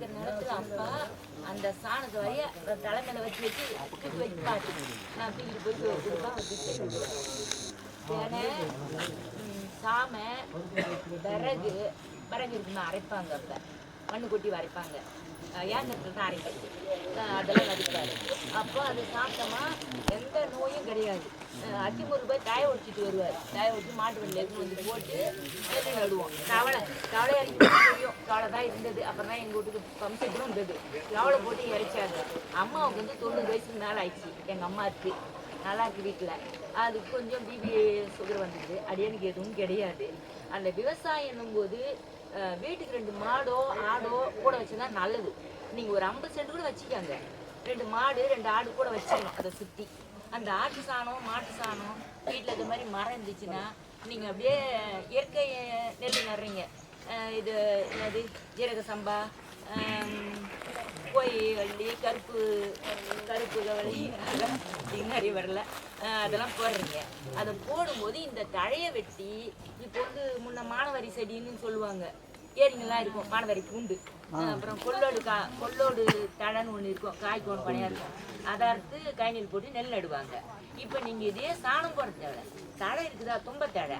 இருக்கிற நிலத்துல அப்பா அந்த சாணத்தை வரைய தலைமையில வச்சு வச்சு தூக்கி வச்சு பார்த்து நான் தூக்கிட்டு போய் கொடுப்பா வச்சு தினை சாமை விறகு விறகு இருக்குமா அரைப்பாங்க அப்போ. மண்ணு கொட்டி வரைப்பாங்க ஏங்கத்தில் தான் அரைப்பாங்க அதெல்லாம் வடிப்பாரு அப்போ அதை சாப்பிட்டோமா எந்த நோயும் கிடையாது. அத்திமுறை போய் காய ஒடிச்சிட்டு வருவார். காய ஒடிச்சு மாட்டு வண்டியில் எடுத்து வந்து போட்டு நெல் நடுவோம். தவளை தவளை இறக்கி தெரியும். கவலை தான் இருந்தது. அப்புறம் தான் எங்கள் வீட்டுக்கு பம்செட்டும் இருந்தது தவளை போட்டு இறைச்சாங்க அம்மாவுக்கு வந்து தொண்ணூறு வயசுக்கு மேலே ஆயிடுச்சு. எங்கள் அம்மா இருக்கு நல்லா இருக்கு வீட்டில். அது கொஞ்சம் பிபி சுகர் வந்தது. அடியனுக்கு எதுவும் கிடையாது. அந்த விவசாயம் போது வீட்டுக்கு ரெண்டு மாடோ ஆடோ கூட வச்சுருந்தா நல்லது. நீங்கள் ஒரு ஐம்பது சென்ட் கூட வச்சுக்காங்க. ரெண்டு மாடு ரெண்டு ஆடு கூட வச்சிடணும் அதை சுற்றி அந்த ஆட்டு சாணம் மாட்டு சாணம் வீட்டில் இது மாதிரி மரம் இருந்துச்சுன்னா நீங்கள் அப்படியே இயற்கை நெல் நடுறீங்க. இது என்னது? ஜீரக சம்பா ஆம், வள்ளி கருப்பு கருப்பு கவலை அதெல்லாம் வரல அதெல்லாம் போடுறீங்க. அதை போடும்போது இந்த தழையை வெட்டி இப்போ வந்து முன்ன மானவரி செடின்னு சொல்லுவாங்க. ஏரிங்கெல்லாம் இருக்கும் மானவரி பூண்டு. அப்புறம் கொள்ளோடு கா கொள்ளோடு தழைன்னு ஒன்று இருக்கும் காய்க்கு ஒன்று பணியாக இருக்கும். அதை அறுத்து கைநெல் போட்டு நெல் நடுவாங்க. இப்போ நீங்கள் இதே சாணம் போட தேவை தழை இருக்குதா தும்ப தழை.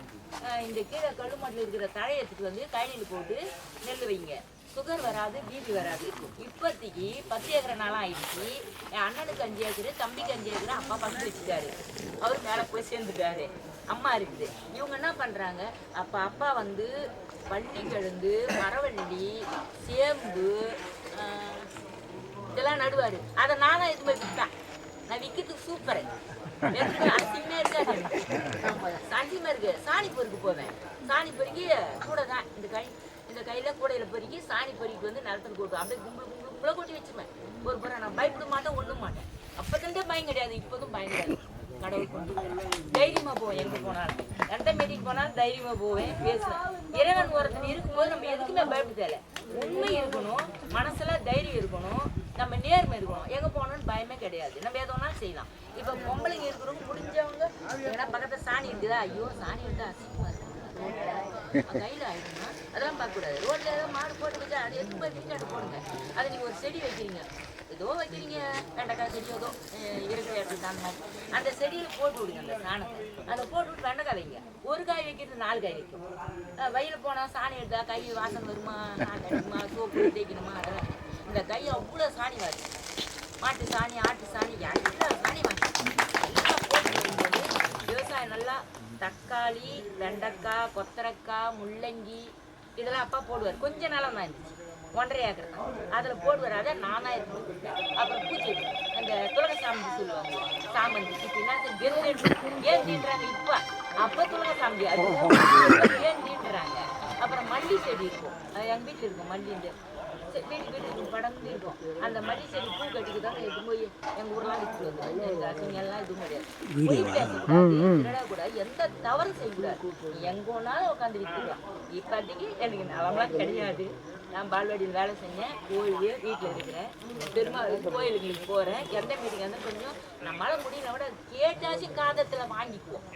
இந்த கீழே கல்லுமாட்டில் இருக்கிற தழையை எடுத்துட்டு வந்து கைநெல் போட்டு நெல் வைங்க. சுகர் வராது பிபி வராது. இப்போதைக்கு பத்து ஏக்கரை நாளாக ஆயிடுச்சு. என் அண்ணனுக்கு அஞ்சு ஏக்கரு தம்பிக்கு அஞ்சு ஏக்கரு அப்பா பங்கு வச்சுட்டாரு. அவர் மேலே போய் சேர்ந்துட்டாரு. அம்மா இருக்குது. இவங்க என்ன பண்ணுறாங்க அப்போ அப்பா வந்து வள்ளிக்கிழங்கு மரவள்ளி சேம்பு இதெல்லாம் நடுவார். அதை நானும் இது மாதிரி விற்பேன் நான் விற்கிறதுக்கு சூப்பர் அசிங்கமே இருக்காது சந்தியமா இருக்கு. சாணி பொறுக்கு போவேன். சாணி பொறுக்கி கூட தான் இந்த கை இந்த கையில கூடையில பொறுக்கி சாணி பொறுக்கி வந்து நிலத்தில் கொட்டுவேன் அப்படியே கும்பல் கும்பல் கும்பல கொட்டி வச்சுப்பேன். ஒரு புற நான் பயப்பட மாட்டேன் ஒண்ணும் மாட்டேன். அப்போதுந்தே பயம் கிடையாது இப்போதும் பயம் கிடையாது. கடவுள் கொண்டு தைரியமா போவேன் எங்க போனாலும். எந்த மீட்டிங் போனாலும் தைரியமா போவேன் பேசுவேன் இறைவன் ஒருத்தன் இருக்கும்போது நம்ம எதுக்குமே பயப்பட தேவை உண்மை இருக்கணும் மனசுல தைரியம் இருக்கணும் நம்ம நேர்மை இருக்கணும். எங்க போகணும்னு பயமே கிடையாது. நம்ம எது வேணாலும் செய்யலாம். இப்போ பொம்பளைங்க இருக்கிறவங்க முடிஞ்சவங்க ஏன்னா பக்கத்துல சாணி இருக்குதா? ஐயோ சாணி வந்து அசிங்கமா இருக்கு. ரோட்ல கையில ஆயிடுமா அதெல்லாம் பார்க்கக்கூடாது. ரோட்டில் ரோட்ல ஏதோ மாடு போட்டு வச்சு அது எடுத்து போய் வீட்டாடு போடுங்க? அதை நீங்க ஒரு செடி வைக்கிறீங்க. ஏதோ வைக்கிறீங்க? வெண்டைக்காய் செடி ஏதோ இருக்கிற இடத்துல தான் மாதிரி. அந்த செடியை போட்டு விடுங்க அந்த சாணத்தை. அதை போட்டு விட்டு வெண்டைக்காய் வைங்க. ஒரு காய் வைக்கிறது நாலு காய் வைக்கும். வயலில் போனால் சாணி எடுத்தா கை வாசனை வருமா? நாள் அடிக்குமா? சோப்பு தேய்க்கணுமா? அதெல்லாம் இந்த கை அவ்வளோ சாணி வருது மாட்டு சாணி ஆட்டு சாணி எல்லா சாணி வாங்கி எல்லாம் போட்டு விவசாயம் நல்லா தக்காளி வெண்டைக்காய் கொத்தரக்காய் முள்ளங்கி இதெல்லாம் அப்பா போடுவார். கொஞ்ச நாளாக தான் இருந்துச்சு. ஒன்றரை ஏக்கர் தான் அதில் போடுவார் அதை நானாக இருக்கு அப்புறம் பூச்செடி அந்த துளக சாமந்தி சொல்லுவாங்க. சாமந்தி. இப்போ என்ன விருது ஏன் தீண்டுறாங்க இப்போ? அப்போ துளக சாமந்தி. அது ஏன் தீண்டுறாங்க? அப்புறம் மல்லி செடி இருக்கும். எங்கள் வீட்டில் இருக்கும் மல்லி இந்த செ- வீட்டு வீட்டுக்கு படர்ந்து இருக்கும். அந்த மல்லி செடி பூ கட்டிக்கு தான் எடுத்து போய் எங்கள் ஊர்லாம் விட்டு வந்து எல்லாம் எதுவும் கிடையாது. திருடக்கூடாது எந்த தவறும் செய்யக்கூடாது. நீ எங்க வேணாலும் உட்காந்து விட்டுக்கலாம் இப்போதைக்கு எனக்கு நலம்லாம் கிடையாது. நான் பால்வாடியில் வேலை செஞ்சேன் ஓய்வு வீட்டில் இருக்கிறேன் பெருமாள் கோயிலுக்கு போகிறேன் எந்த மீட்டிங் வந்து கொஞ்சம் நம்மளால முடியல விட கேட்டாச்சும் காதத்தில் வாங்கிக்குவோம்.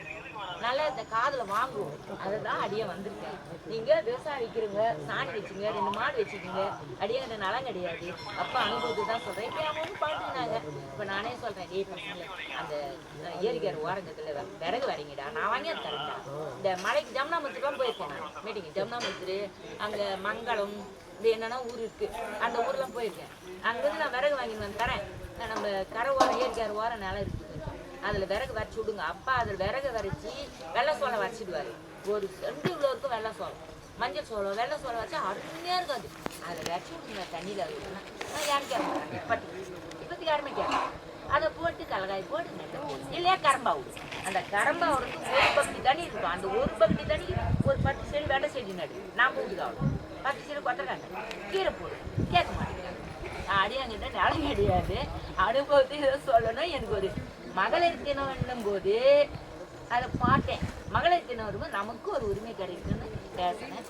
நல்லா இந்த காதில் வாங்குவோம். அதை தான் அடியே வந்திருக்கேன் நீங்கள் விவசாயம் விற்கிறவங்க சாணி வச்சுங்க ரெண்டு மாடு வச்சுக்கோங்க அடியே எனக்கு நலம் கிடையாது. அப்பா அனுபவத்து தான் சொல்கிறேன் இப்போ அவங்க பார்த்துக்கினாங்க இப்போ நானே சொல்கிறேன் டே பசங்களே அந்த அஹ், ஏரிக்கார ஓரங்கத்தில் விறகு வரீங்கடா நான் வாங்கி அது தரேன்டா. இந்த மலைக்கு ஜம்னாமத்துக்குலாம் போயிருக்கேன் நான். மீட்டிங் ஜம்னாமத்துரு அங்கே மங்களம் இது என்னென்ன ஊர் இருக்குது அந்த ஊர்லாம் போயிருக்கேன். அங்கேருந்து நான் விறகு வாங்கிட்டு வந்து தரேன். நம்ம கரை ஓரம் ஏரிக்கார ஓரம் நிலம் இருக்குது அதில் விறகு வரைச்சி விடுங்க. அப்பா அதில் விறகு வரைச்சி வெள்ளை சோளம் வரைச்சிடுவார். ஒரு ரெண்டு இவ்வளோ இருக்கும் வெள்ளை சோளம். மஞ்சள் சோளம் வெள்ளை சோளம் வச்சா அருமையாக இருக்கும் அது. அதில் வரைச்சி விடுங்க தண்ணியில் அது நான் யாரும் கேட்பாங்க? இப்போத்தி இப்போதைக்கு யாருமே கேட்க அதை போட்டு கலகாய் போட்டு இல்லையா கரம்பா விடு அந்த கரம்பா விடுறது ஒரு பக்தி தண்ணி இருக்கும். அந்த ஒரு பக்தி தண்ணி ஒரு பத்து செடி வெள்ளை செடி நடு. நான் போட்டுக்க அவ்வளோ பத்து செடி கொத்தக்காங்க கீரை போடு. கேட்க மாட்டேங்கிறாங்க அடியாங்கிட்ட நிலம் கிடையாது. அனுபவத்தை ஏதோ சொல்லணும். எனக்கு ஒரு மகளிர் தினம் என்னும் போது அதை பார்த்தேன் மகளிர் தினம் வரும்போது நமக்கு ஒரு உரிமை கிடைக்குன்னு பேசினேன்